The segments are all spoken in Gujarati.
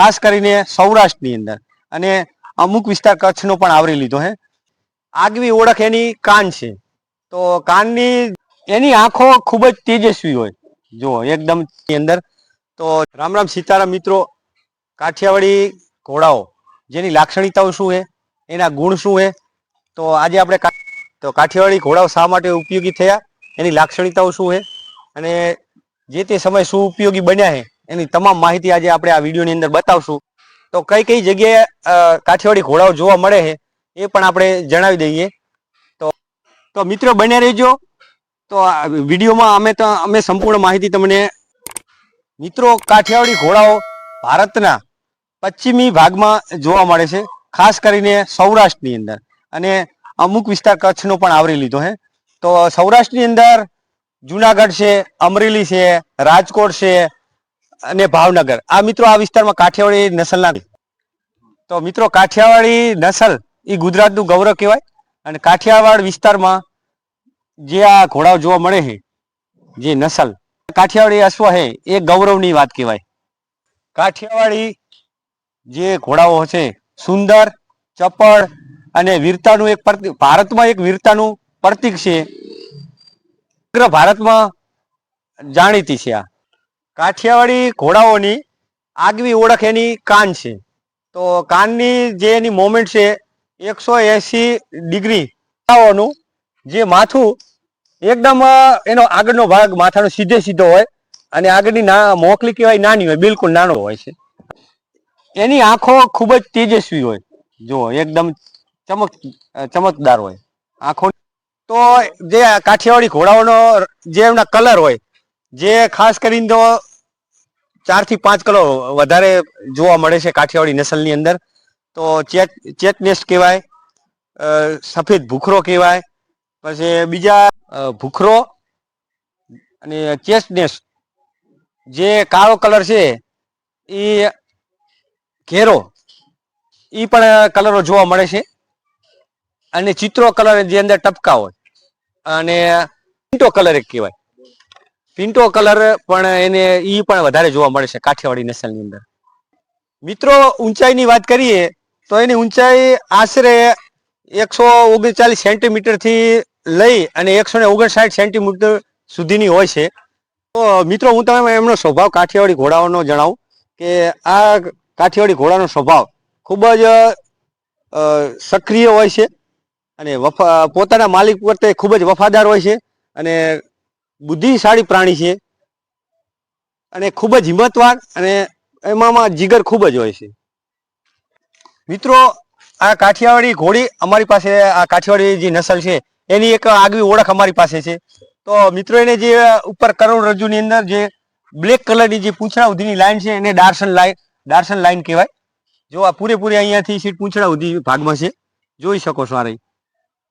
ખાસ કરીને સૌરાષ્ટ્રની અંદર. અને અમુક વિસ્તાર કચ્છનો પણ આવરી લીધો હે. આગવી ઓળખ એની કાન છે. તો કાનની, એની આંખો ખૂબ જ તેજસ્વી હોય. જો એકદમ અંદર. તો રામ રામ સીતારામ મિત્રો, કાઠિયાવાડી ઘોડાઓ, જેની લાક્ષણિકતાઓ શું છે એના ગુણ શું છે તો આજે આપણે તો કાઠિયાવાડી ઘોડાઓ શા માટે ઉપયોગી થયા? એની લાક્ષણિકતાઓ શું છે અને જે તે સમય શું ઉપયોગી બન્યા છે એની તમામ માહિતી આજે આપણે આ વિડીયોની અંદર બતાવશું. તો કઈ કઈ જગ્યાએ કાઠિયાવાડી ઘોડાઓ જોવા મળે છે, એ પણ આપણે જણાવી દઈએ. તો તો મિત્રો બન્યા રહેજો. તો વિડીયોમાં અમે તો, અમે સંપૂર્ણ માહિતી તમને મિત્રો કાઠિયાવાડી ઘોડાઓ ભારતના પશ્ચિમી ભાગમાં જોવા મળે છે, ખાસ કરીને સૌરાષ્ટ્રની અંદર. અને અમુક વિસ્તાર કચ્છનો પણ આવરી લીધો છે. તો સૌરાષ્ટ્રની અંદર જુનાગઢ છે, અમરેલી છે, રાજકોટ છે અને ભાવનગર. આ મિત્રો આ વિસ્તારમાં કાઠિયાવાડી નસલના તો મિત્રો કાઠિયાવાડી નસલ એ ગુજરાતનું ગૌરવ કહેવાય અને કાઠિયાવાડ વિસ્તારમાં જે આ ઘોડાઓ જોવા મળે છે, જે નસલ, કાઠિયાવાડી અશ્વ છે, એ ગૌરવની વાત કહેવાય. કાઠિયાવાડી જે ઘોડાઓ છે, સુંદર, ચપળ અને વીરતાનું એક ભારતમાં એક વીરતાનું પ્રતીક છે. સમગ્ર ભારતમાં જાણીતી છે આ. કાઠિયાવાડી ઘોડાઓની આગવી ઓળખ એની કાન છે. તો કાનની જે એની મોમેન્ટ છે, એકસો એસી ડિગ્રી ઘોડાઓનું જે માથું એકદમ એનો આગળનો ભાગ માથાનો સીધે સીધો હોય અને આગળની ના, મોકલી કહેવાય નાની હોય, બિલકુલ નાનો હોય છે. એની આંખો ખૂબ જ તેજસ્વી હોય. જો, એકદમ ચમક ચમકદાર હોય. આંખો તો જે કાઠિયાવાડી ઘોડાઓનો જે એમના કલર હોય, જે ખાસ કરીને તો ચારથી પાંચ કલર વધારે જોવા મળે છે કાઠિયાવાડી નસલની અંદર. તો ચેક ચેકનેસ કહેવાય સફેદ ભૂખરો કહેવાય, પછી બીજા ભૂખરો અને ચેસ્ટનેસ જે કાળો કલર છે, એ ઘેરો એ પણ કલરો જોવા મળે છે. અને ચિત્રો કલર જે અંદર ટપકા હોય, અને પિન્ટો કલર એક કહેવાય. પિન્ટો કલર પણ એને ઈ પણ વધારે જોવા મળે છે કાઠિયાવાડી નસલની અંદર. મિત્રો, ઊંચાઈની વાત કરીએ, તો એની ઊંચાઈ આશરે એકસો ઓગણચાલીસ સેન્ટીમીટરથી લઈ અને એકસો ને ઓગણસાઠ સેન્ટીમીટર સુધીની હોય છે. તો મિત્રો, હું તમને એમનો સ્વભાવ કાઠિયાવાડી ઘોડાઓનો જણાવું કે આ કાઠિયાવાડી ઘોડાનો સ્વભાવ ખૂબ જ સક્રિય હોય છે અને વફા, પોતાના માલિક પ્રત્યે ખૂબ જ વફાદાર હોય છે અને બુદ્ધિશાળી પ્રાણી છે. અને ખૂબ જ હિંમતવાન અને એમાંમાં જીગર ખૂબ જ હોય છે. મિત્રો, આ કાઠિયાવાડી ઘોડી અમારી પાસે, આ કાઠિયાવાડી જે નસલ છે, એની એક આગવી ઓળખ અમારી પાસે છે. તો મિત્રો, એને જે ઉપર કરોડરજ્જુની અંદર જે બ્લેક કલરની જે પૂંછડા સુધીની લાઈન છે, એને ડાર્સન લાઈન ડાર્સન લાઈન કહેવાય. જો આ પૂરેપૂરી અહીંયાથી સીટ પૂંછડા સુધી ભાગમાં છે. જોઈ શકો છો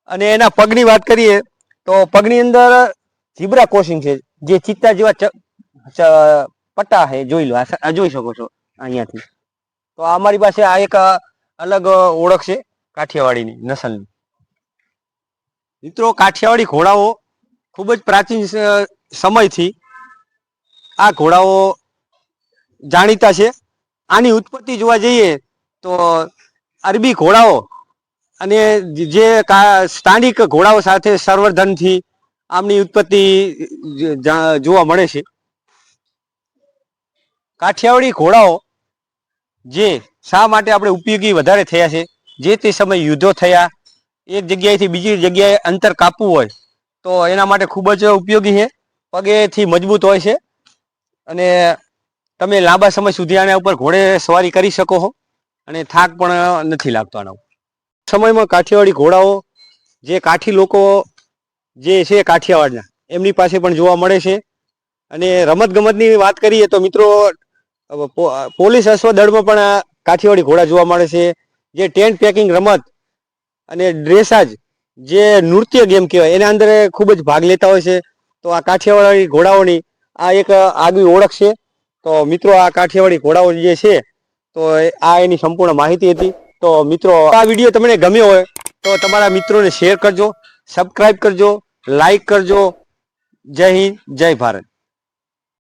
અને એના પગની વાત કરીએ, તો પગની અંદર ઝીબ્રા કોસિંગ છે, જે ચિત્તા જેવા પટ્ટા છે, જોઈ લો જોઈ શકો છો અહીંયાથી. તો અમારી પાસે આ એક અલગ ઓળખ છે, કાઠિયાવાડીની, નસલની. મિત્રો, કાઠિયાવાડી ઘોડાઓ ખૂબ જ પ્રાચીન સમયથી આ ઘોડાઓ જાણીતા છે. આની ઉત્પત્તિ જોવા જઈએ તો અરબી ઘોડાઓ અને જે સ્થાનિક ઘોડાઓ સાથે સંવર્ધનથી આમની ઉત્પત્તિ જોવા મળે છે. કાઠિયાવાડી ઘોડાઓ જે શા માટે આપણે ઉપયોગી વધારે થયા છે, જે તે સમય યુદ્ધો થયા, એક જગ્યાએથી બીજી જગ્યાએ અંતર કાપવું હોય, તો એના માટે ખૂબ જ ઉપયોગી છે, પગેથી મજબૂત હોય છે. અને તમે લાંબા સમય સુધી આના ઉપર ઘોડે સવારી કરી શકો છો અને થાક પણ નથી લાગતો આના સમયમાં કાઠિયાવાડી ઘોડાઓ જે કાઠી લોકો જે છે કાઠિયાવાડના, એમની પાસે પણ જોવા મળે છે. અને રમત ગમતની વાત કરીએ તો મિત્રો પોલીસ અશ્વ દળમાં પણ આ કાઠિયાવાડી ઘોડા જોવા મળે છે. જે ટેન્ટ પેકિંગ રમત અને ડ્રેસાજ જે નૃત્ય ગેમ કહેવાય, એના અંદર ખૂબ જ ભાગ લેતા હોય છે. તો આ કાઠિયાવાડી ઘોડાઓની આ એક આગવી ઓળખ છે. તો મિત્રો, આ કાઠિયાવાડી ઘોડાઓ જે છે, તો આ એની સંપૂર્ણ માહિતી હતી. તો મિત્રો, આ વીડિયો તમને ગમ્યો હોય, તો તમારા મિત્રોને શેર કરજો સબસ્ક્રાઈબ કરજો લાઈક કરજો. જય હિન્દ જય ભારત.